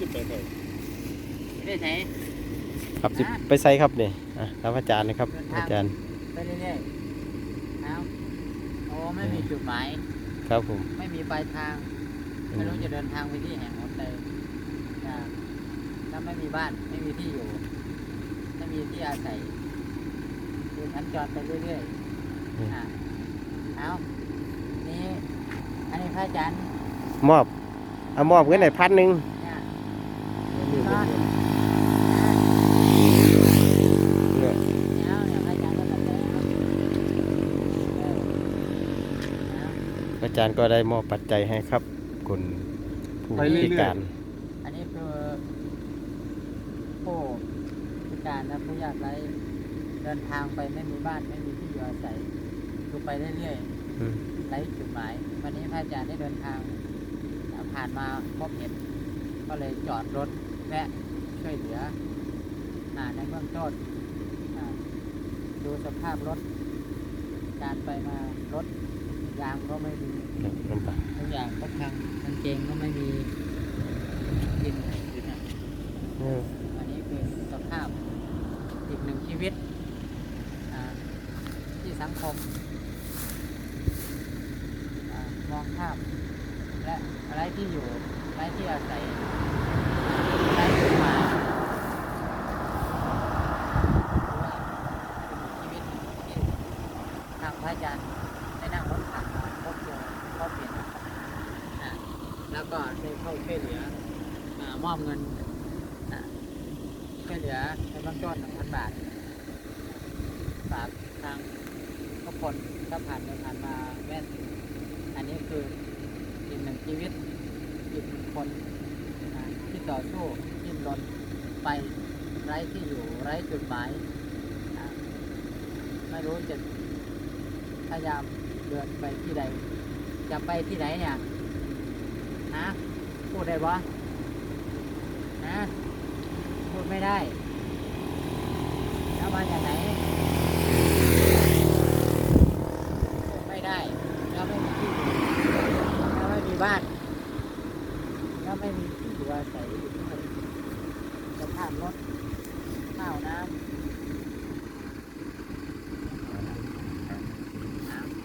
ขึ้นไปใส่ได้ไหนครับสิไปใส่ครับเนี่ยอะครับอาจารย์นะครับ อาจารย์ไปเรื่อยๆเอาโอ้ไม่มีจุดหมาย ครับผม ไม่มีปลายทาง ไม่รู้จะเดินทางไปที่แห่งหนใดนะถ้าไม่มีบ้าน ไม่มีที่อยู่ ไม่มีที่อาศัยคือสัญจรไปเรื่อยๆอะเอานี่ อันนี้พระอาจารย์ มอบ เอามอบเงินไหนพันหนึ่งเนี่นี่นี่เอาเนี่ยพระอาจารย์ก็ได้มอบปัจจัยให้ครับคนผู้พิการอันนี้คือผู้พิการและผู้ยากไร้เดินทางไปไม่มีบ้านไม่มีที่อยู่อาศัยคือไปเรื่อยอืมๆไร้จุดหมาย วันนี้พระอาจารย์ได้เดินทางผ่านมาพบเห็นก็เลยจอดรถ แวะช่วยเหลืออ่าในเบื้องต้นอ่าดูสภาพรถ การไปมารถยางก็ไม่มีลำบากทุกอย่างก็พังกางเกงก็ไม่มีกินเอออันนี้คือสภาพอีกหนึ่งชีวิตอ่าที่สังคมอามองข้ามและอะไรที่อยู่อะไรที่อาศัย แล้วก็ได้เข้าช่วยเหลือมอบเงินช่วยเหลือในเบื้องต้นหนึ่งพันบาทฝากทางทุกคนถ้าผ่านไปผ่านมาแวะอันนี้คืออีกหนึ่งชีวิตอีกหนึ่งคนที่ต่อสู้ รนไปไร้ที่อยู่ไร้จุดหมายไม่รู้จะพยายามเดินไปที่ใด จะไปที่ไหนเนี่ยนะพูดได้ปะนะพูดไม่ได้แล้วมาจากไหนพูดไม่ได้ แล้วไม่มีที่อยู่แล้วไม่มีบ้าน แล้วไม่มีที่อยู่อาศัยอยู่ที่ไหนสภาพรถข้าวน้ำน้ำ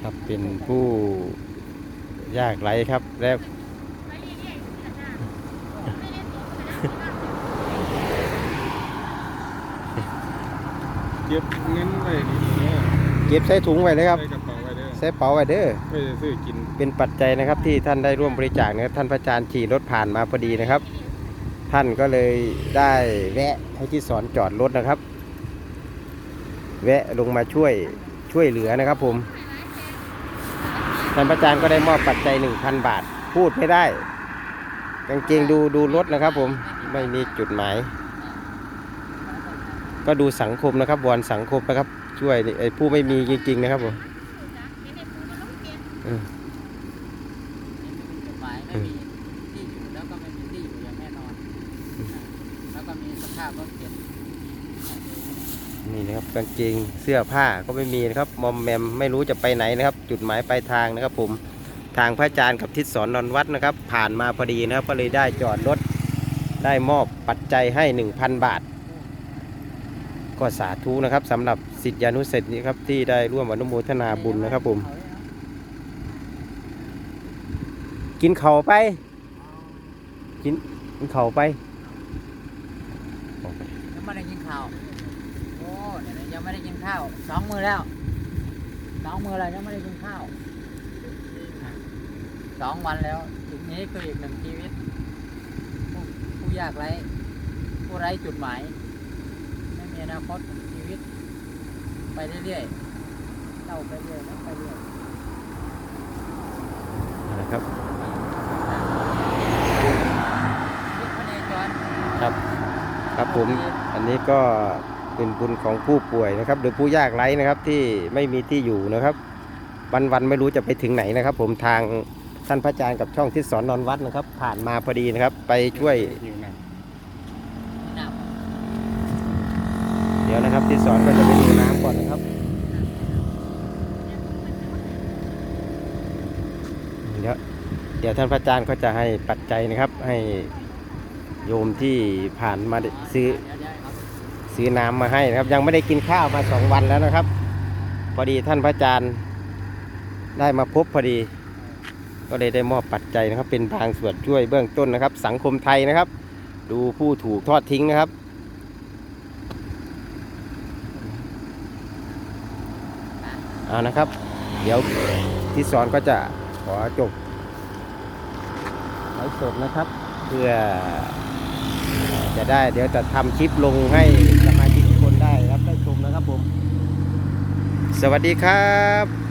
ครับเป็นผู้ยากไร้ครับแล้วเก็บเงินไว้นี่เนี่ยเก็บใส่ถุงไว้เลยครับ ใส่กระ เป๋าไว้เด้อใส่เป๋าไว้เด้อเพื่อจะซื้อกินเป็นปัจจัยนะครับที่ท่านได้ร่วมบริจาคนะครับท่านพระอาจารย์ขี่รถผ่านมาพอดีนะครับ ท่านก็เลยได้แวะให้ที่สอนจอดรถนะครับ แวะลงมาช่วยช่วยเหลือนะครับ ผมท่านพระอาจารย์ก็ได้มอบปัจจัย1,000บาท พูดไม่ได้กางเกงดูดูรถนะครับ ผมไม่มีจุดหมายก็ดูสังคมนะครับวอนสังคมนะครับ ช่วยไอ้ผู้ไม่มีจริงๆนะครับผม อืมจุดหมายไม่มีที่อยู่แล้วก็ไม่มีที่อยู่อย่างแน่นอนอ่าแล้วก็มีสภาพรถเข็นนี่นะครับกางเกงเสื้อผ้าก็ไม่มีนะครับมอมแมมไม่รู้จะไปไหนนะครับ จุดหมายปลายทางนะครับ ผมทางพระอาจารย์กับทิศสอนนอนวัดนะครับ ผ่านมาพอดีนะครับ ก็เลยได้จอดรถได้มอบปัจจัยให้ 1,000 บาท ก็สาธุนะครับสำหรับสิทธิานุสิทธิ์นี้ครับที่ได้ร่วมอนุโมทนาบุญนะครับผม กินเข่าวไป กินกินเข่าวไปยังไม่ได้กินข้าวโอ้เดี๋ยวนะยังไม่ได้กินข้าวสองมือแล้วสองมือแล้วยังไม่ได้กินข้าวสองวันแล้วอีกนี้คืออีกหนึ่งชีวิตผู้ผู้ยากไร้ผู้ไร้จุดหมายไม่มีอนาคตของชีวิต ไปเรื่อยๆเล่าไปเรื่อยแล้วไปเรื่อย นะครับ ผม อันนี้ก็เป็นบุญของผู้ป่วยนะครับ หรือผู้ยากไร้นะครับที่ไม่มีที่อยู่นะครับ วันวันไม่รู้จะไปถึงไหนนะครับ ผมทางท่านพระอาจารย์กับช่องทิศสอนนอนวัดนะครับ ผ่านมาพอดีนะครับ ไปช่วย เดี๋ยวนะครับทิศสอนก็จะไปดูน้ำก่อนนะครับ เดี๋ยวเดี๋ยวท่านพระอาจารย์ก็จะให้ปัจจัยนะครับให้ โยมที่ผ่านมาซื้อซื้อน้ำมาให้นะครับ ยังไม่ได้กินข้าวมาสองวันแล้วนะครับ พอดีท่านพระอาจารย์ได้มาพบพอดี ก็เลยได้มอบปัจจัยนะครับ เป็นบางส่วนช่วยเบื้องต้นนะครับ สังคมไทยนะครับ ดูผู้ถูกทอดทิ้งนะครับเอานะครับ เดี๋ยวที่สอนก็จะขอจบไลฟ์สดนะครับ เพื่อจะได้เดี๋ยวจะทำคลิปลงให้สมาชิกทุกคนได้รับได้ชมนะครับผม สวัสดีครับ